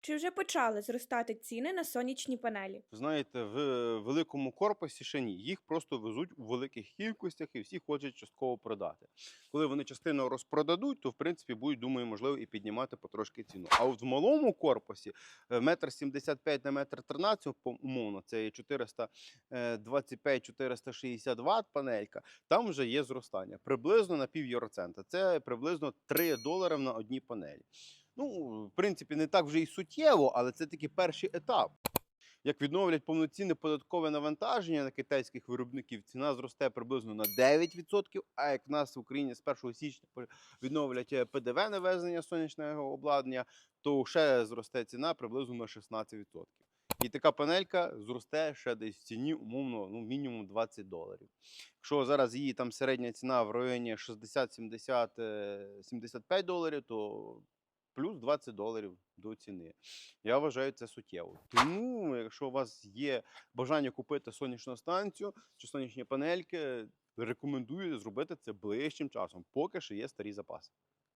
Чи вже почали зростати ціни на сонячні панелі? Знаєте, в великому корпусі ще ні. Їх просто везуть у великих кількостях і всі хочуть частково продати. Коли вони частину розпродадуть, то в принципі будуть, думаю, можливо, і піднімати потрошки ціну. А от в малому корпусі е, метр 75 на метр 13, по- умовно, це є 425-460 Вт панелька, там вже є зростання. Приблизно на пів євроцента. Це приблизно 3 долари на одній панелі. Ну, в принципі, не так вже і суттєво, але це такий перший етап. Як відновлять повноцінне податкове навантаження на китайських виробників, ціна зросте приблизно на 9%, а як в нас в Україні з 1 січня відновлять е, ПДВ на везення сонячного обладнання, то ще зросте ціна приблизно на 16%. І така панелька зросте ще десь в ціні, умовно, ну, мінімум 20 доларів. Якщо зараз її там середня ціна в районі 60-70, е, 75 доларів, то плюс 20 доларів до ціни. Я вважаю це суттєво. Тому, якщо у вас є бажання купити сонячну станцію чи сонячні панельки, рекомендую зробити це ближчим часом, поки ще є старі запаси.